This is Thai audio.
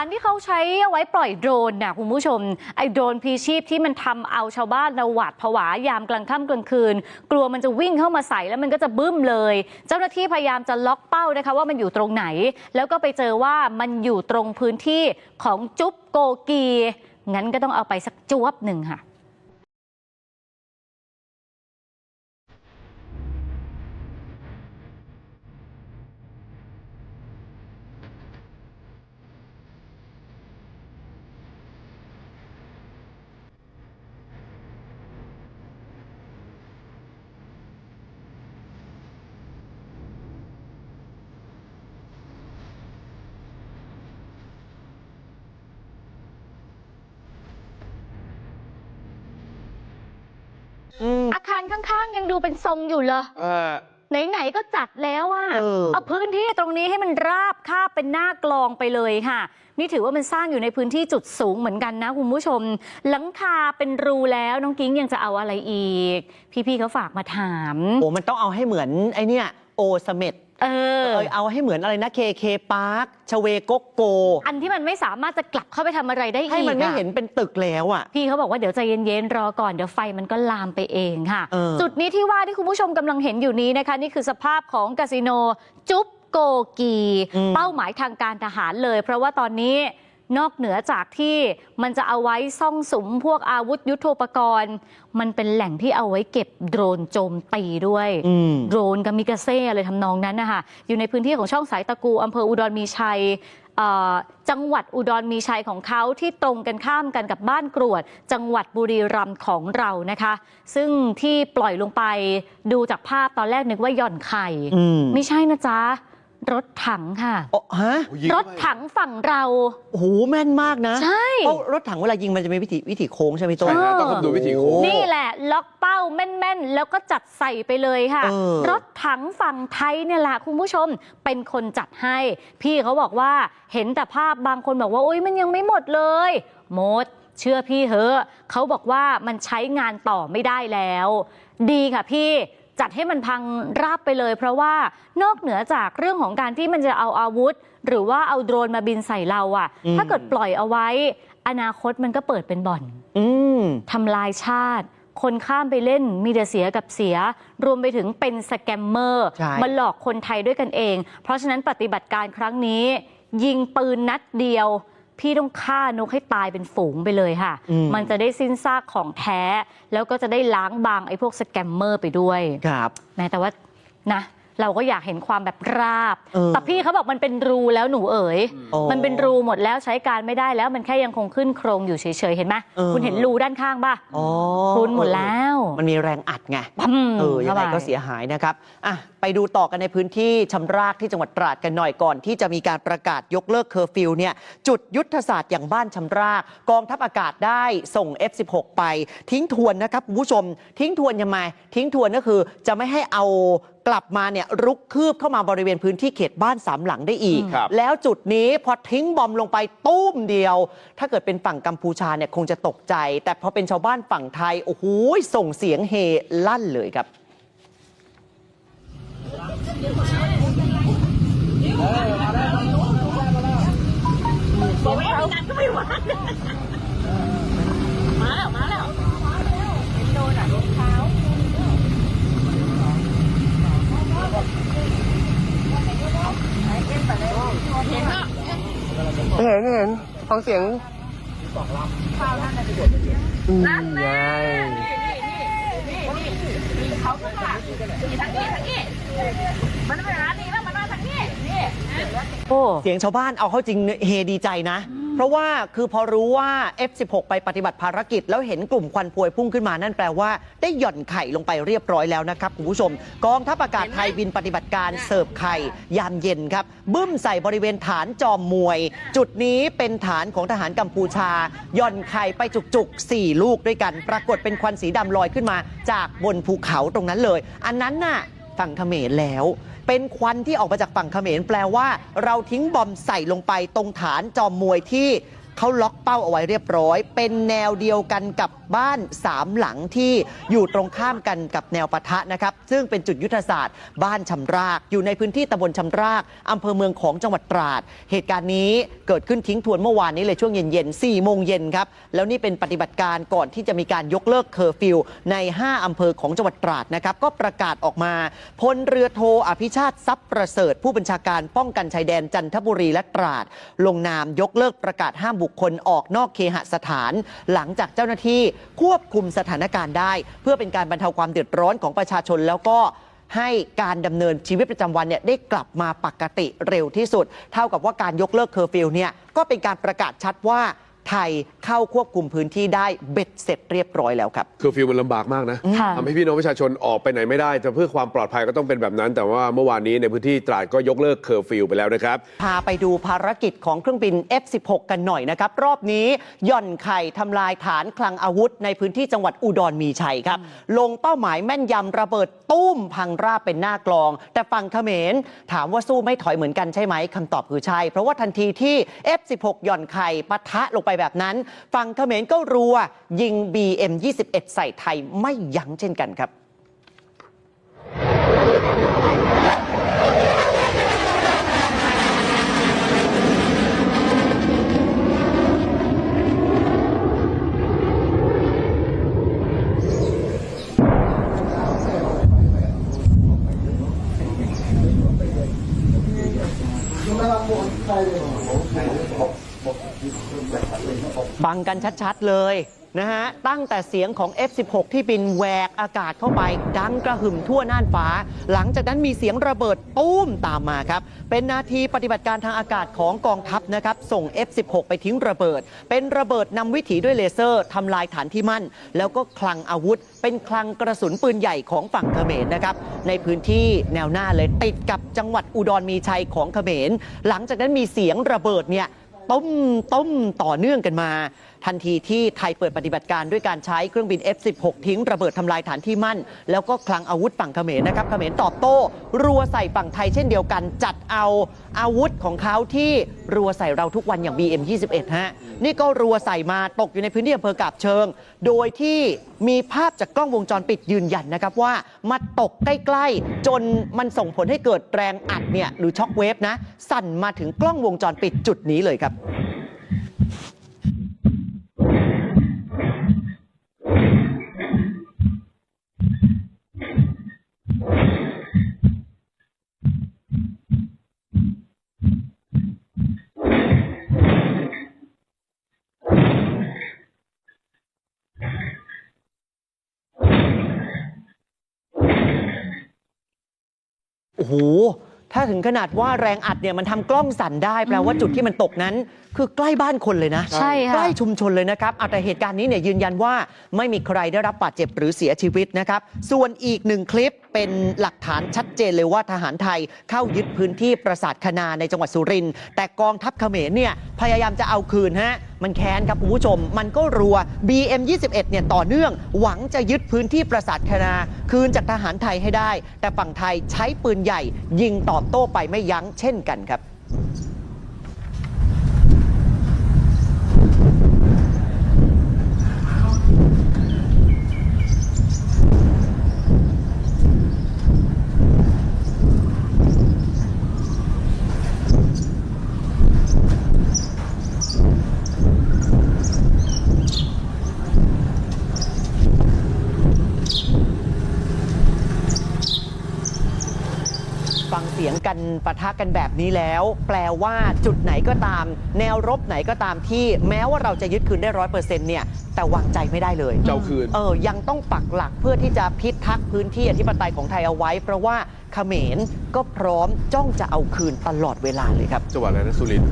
านที่เขาใช้เอาไว้ปล่อยโดรนน่ะคุณผู้ชม ไอ้โดรนพีชีพที่มันทำเอาชาวบ้านระหวาดผวายามกลางค่ำกลางคืน กลัวมันจะวิ่งเข้ามาใส่แล้วมันก็จะบึ้มเลย เจ้าหน้าที่พยายามจะล็อกเป้านะคะว่ามันอยู่ตรงไหน แล้วก็ไปเจอว่ามันอยู่ตรงพื้นที่ของจุ๊บโกกีงั้นก็ต้องเอาไปสักจวบหนึ่งค่ะ อืม อาคารข้างๆ ยังดูเป็นทรงอยู่เลยเออ ไหนๆก็จัดแล้วอะเออ เอาพื้นที่ตรงนี้ให้มันราบคาบเป็นหน้ากลองไปเลยค่ะ นี่ถือว่ามันสร้างอยู่ในพื้นที่จุดสูงเหมือนกันนะคุณผู้ชม หลังคาเป็นรูแล้วน้องกิ้งยังจะเอาอะไรอีก พี่ๆเขาฝากมาถาม โอ้มันต้องเอาให้เหมือนไอเนี่ย โอสเมด เออเออเอาให้เหมือนอะไรนะเคเคพาร์คชเวโกโก อันที่มันไม่สามารถจะกลับเข้าไปทำอะไรได้อีกให้มันไม่อะ เห็นเป็นตึกแล้วอะ พี่เขาบอกว่าเดี๋ยวใจเย็นๆรอก่อนเดี๋ยวไฟมันก็ลามไปเองค่ะ เออ จุดนี้ที่ว่าที่คุณผู้ชมกำลังเห็นอยู่นี้นะคะ นี่คือสภาพของคาสิโน จุ๊บโกกีเป้าหมายทางการทหารเลย เพราะว่าตอนนี้ นอกเหนือจากที่มันจะเอาไว้ซ่องสุมพวกอาวุธยุทโธปกรณ์ มันเป็นแหล่งที่เอาไว้เก็บโดรนโจมตีด้วยอืมโดรนกามิกาเซ่อะไรทำนองนั้นนะคะอยู่ในพื้นที่ของช่องสายตะกูอำเภออุดรมีชัยเอ่อจังหวัดอุดรมีชัยของเขาที่ตรงกันข้ามกันกับบ้านกรวด จังหวัดบุรีรัมย์ของเรานะคะ ซึ่งที่ปล่อยลงไปดูจากภาพตอนแรกนึกว่าหย่อนไข่อืมไม่ใช่นะจ๊ะ รถถังค่ะโอ้ฮะรถถังฝั่งเรา โอ้โหแม่นมากนะใช่ เพราะรถถังเวลายิงมันจะมีวิถีวิถีโค้งใช่ไหมต้น ใช่ฮะต้องคำนวณวิถีโค้ง นี่แหละ ล็อกเป้าแม่นๆ แล้วก็จัดใส่ไปเลยค่ะ เออ รถถังฝั่งไทยเนี่ยแหละคุณผู้ชมเป็นคนจัดให้ พี่เขาบอกว่าเห็นแต่ภาพบางคนบอกว่าโอ๊ยมันยังไม่หมดเลยหมด เชื่อพี่เหอะเขาบอกว่ามันใช้งานต่อไม่ได้แล้ว ดีค่ะพี่ จัดให้มันพังราบไปเลย เพราะว่านอกเหนือจากเรื่องของการที่มันจะเอาอาวุธ หรือว่าเอาโดรนมาบินใส่เราอะอืมถ้าเกิดปล่อยเอาไว้ อนาคตมันก็เปิดเป็นบ่อนอืมทำลายชาติคนข้ามไปเล่นมีแต่เสียกับเสีย รวมไปถึงเป็นสแกมเมอร์ใช่มาหลอกคนไทยด้วยกันเอง เพราะฉะนั้นปฏิบัติการครั้งนี้ ยิงปืนนัดเดียว พี่ต้องฆ่านกให้ตายเป็นฝูงไปเลยค่ะอืมมันจะได้สิ้นซากของแท้ แล้วก็จะได้ล้างบางไอ้พวกสแกมเมอร์ไปด้วยครับแม้แต่ว่านะ เราก็อยากเห็นความแบบราบ เออแต่พี่เขาบอกมันเป็นรูแล้วหนูเอ๋ย โอ้มันเป็นรูหมดแล้วใช้การไม่ได้แล้วมันแค่ยังคงขึ้นโครงอยู่เฉยๆเห็นไหมเออ คุณเห็นรูด้านข้างป่ะอ๋อพรุนหมดแล้วมันมีแรงอัดไง ปั๊มเออ ยังไงข้าปก็เสียหายนะครับ อะ ไปดูต่อกันในพื้นที่ชำรากที่จังหวัดตราดกันหน่อยก่อน ที่จะมีการประกาศยกเลิกเคอร์ฟิวเนี่ย จุดยุทธศาสตร์อย่างบ้านชำราก กองทัพอากาศได้ส่ง F16 ไป ทิ้งทวนนะครับคุณผู้ชม ทิ้งทวนยังไงทิ้งทวนก็คือจะไม่ให้เอา กลับมาเนี่ยรุกคืบเข้ามาบริเวณพื้นที่เขตบ้านสามหลังได้อีก ครับ แล้วจุดนี้พอทิ้งบอมลงไปตุ้มเดียว ถ้าเกิดเป็นฝั่งกัมพูชาเนี่ยคงจะตกใจ แต่พอเป็นชาวบ้านฝั่งไทย โอ้โหส่งเสียงเฮลั่นเลยครับไม่ ไม่เห็นฟังเสียงอืมไงโอ้ เสียงชาวบ้านเอาเข้าจริงเฮดีใจนะ เพราะว่าคือพอรู้ว่า F16 ไปปฏิบัติภารกิจ แล้วเห็นกลุ่มควันพวยพุ่งขึ้นมานั่นแปลว่า ได้หย่อนไข่ลงไปเรียบร้อยแล้วนะครับคุณผู้ชม กองทัพอากาศไทยบินปฏิบัติการเสิร์ฟไข่ ยามเย็นครับ บึ้มใส่บริเวณฐานจอมมวย จุดนี้เป็นฐานของทหารกัมพูชาหย่อนไข่ไปจุกๆ 4 ลูกด้วยกัน ปรากฏเป็นควันสีดำลอยขึ้นมา จากบนภูเขาตรงนั้นเลย อันนั้นน่ะฝั่งเขมรแล้ว เป็นควันที่ออกมาจากฝั่งเขมรแปลว่า เราทิ้งบอมใส่ลงไปตรงฐานจอมมวยที่เขาล็อกเป้าเอาไว้เรียบร้อย เป็นแนวเดียวกันกับ บ้านสามหลังที่อยู่ตรงข้ามกันกับแนวปะทะนะครับ ซึ่งเป็นจุดยุทธศาสตร์ บ้านชำราก อยู่ในพื้นที่ตำบลชำรากอำเภอเมืองของจังหวัดตราด เหตุการณ์นี้เกิดขึ้นทิ้งทวนเมื่อวานนี้เลยช่วงเย็นๆ4โมงเย็นครับ แล้วนี่เป็นปฏิบัติการก่อนที่จะมีการยกเลิกเคอร์ฟิวใน 5อำเภอของจังหวัดตราดนะครับ ก็ประกาศออกมาพลเรือโทอภิชาติทรัพย์ประเสริฐ ผู้บัญชาการป้องกันชายแดนจันทบุรีและตราด ลงนามยกเลิกประกาศห้ามบุคคลออกนอกเคหสถาน หลังจากเจ้าหน้าที่ควบคุมสถานการณ์ได้ เพื่อเป็นการบรรเทาความเดือดร้อนของประชาชนแล้วก็ให้การดำเนินชีวิตประจำวันเนี่ยได้กลับมาปกติเร็วที่สุด เท่ากับว่าการยกเลิกเคอร์ฟิวเนี่ยก็เป็นการประกาศชัดว่า ไทยเข้าควบคุมพื้นที่ได้เบ็ดเสร็จเรียบร้อยแล้วครับ คือฟิลมันลำบากมากนะค่ะ ทำให้พี่น้องประชาชนออกไปไหนไม่ได้แต่เพื่อความปลอดภัยก็ต้องเป็นแบบนั้น แต่ว่าเมื่อวานนี้ในพื้นที่ตราดก็ยกเลิกเคอร์ฟิวไปแล้วนะครับ พาไปดูภารกิจของเครื่องบิน F16 กันหน่อยนะครับ รอบนี้ย่อนไข่ทำลายฐานคลังอาวุธ ในพื้นที่จังหวัดอุดรมีชัยครับ ลงเป้าหมายแม่นยำระเบิดตุ้มพังราบเป็นหน้ากลอง แต่ฝั่งเขมร ถามว่าสู้ไม่ถอยเหมือนกันใช่ไหมคำตอบคือใช่เพราะว่าทันทีที่ F16 ย่อนไข่ปะทะลงไปแบบนั้น ฝั่งเขมรก็รัวยิง BM21 ใส่ไทยไม่ยั้งเช่นกันครับ บังกันชัดๆเลยนะฮะตั้งแต่เสียงของ F16 ที่บินแหวกอากาศเข้าไป ดังกระหึ่มทั่วน่านฟ้า หลังจากนั้นมีเสียงระเบิดตุ้มตามมาครับ เป็นนาทีปฏิบัติการทางอากาศของกองทัพนะครับ ส่ง F16 ไปทิ้งระเบิด เป็นระเบิดนำวิถีด้วยเลเซอร์ทำลายฐานที่มั่น แล้วก็คลังอาวุธ เป็นคลังกระสุนปืนใหญ่ของฝั่งเขมรนะครับในพื้นที่แนวหน้าเลยติดกับจังหวัดอุดรมีชัยของเขมร หลังจากนั้นมีเสียงระเบิดเนี่ย ต้มต้มต่อเนื่องกันมา ทันทีที่ไทยเปิดปฏิบัติการด้วยการใช้เครื่องบิน F16 ทิ้งระเบิดทำลายฐานที่มั่น แล้วก็คลังอาวุธฝั่งเขมรนะครับเขมรตอบโต้ รัวใส่ฝั่งไทยเช่นเดียวกัน จัดเอาอาวุธของเขาที่รัวใส่เราทุกวันอย่าง BM21 ฮะนี่ก็รัวใส่มาตกอยู่ในพื้นที่อำเภอกาบเชิง โดยที่มีภาพจากกล้องวงจรปิดยืนยันนะครับว่ามาตกใกล้ๆ จนมันส่งผลให้เกิดแรงอัดเนี่ยหรือช็อคเวฟนะ สั่นมาถึงกล้องวงจรปิดจุดนี้เลยครับ โอ้โหถ้าถึงขนาดว่าแรงอัดเนี่ยมันทำกล้องสั่นได้แปลว่าจุดที่มันตกนั้น คือใกล้บ้านคนเลยนะใช่ค่ะ ใกล้ชุมชนเลยนะครับเอาแต่เหตุการณ์นี้เนี่ยยืนยันว่าไม่มีใครได้รับบาดเจ็บหรือเสียชีวิตนะครับ ส่วนอีกหนึ่งคลิป เป็นหลักฐานชัดเจนเลยว่าทหารไทยเข้ายึดพื้นที่ปราสาทคณาในจังหวัดสุรินทร์แต่กองทัพเขมรเนี่ยพยายามจะเอาคืนฮะมันแค้นครับคุณผู้ชม มันก็รัว BM21 เนี่ยต่อเนื่องหวังจะยึดพื้นที่ปราสาทคณาคืนจากทหารไทยให้ได้ แต่ฝั่งไทยใช้ปืนใหญ่ ยิงตอบโต้ไปไม่ยั้งเช่นกันครับ กันปะทะกันแบบนี้แล้ว แปลว่าจุดไหนก็ตาม แนวรบไหนก็ตามที่แม้ว่าเราจะยึดคืนได้ร้อยเปอร์เซ็นต์เนี่ยแต่วางใจไม่ได้เลยเจ้าคืน เออยังต้องปักหลักเพื่อที่จะพิทักษ์พื้นที่อธิปไตยของไทยเอาไว้ เพราะว่าเขมรก็พร้อมจ้องจะเอาคืนตลอดเวลาเลยครับ จังหวัดอะไรนะสุรินทร์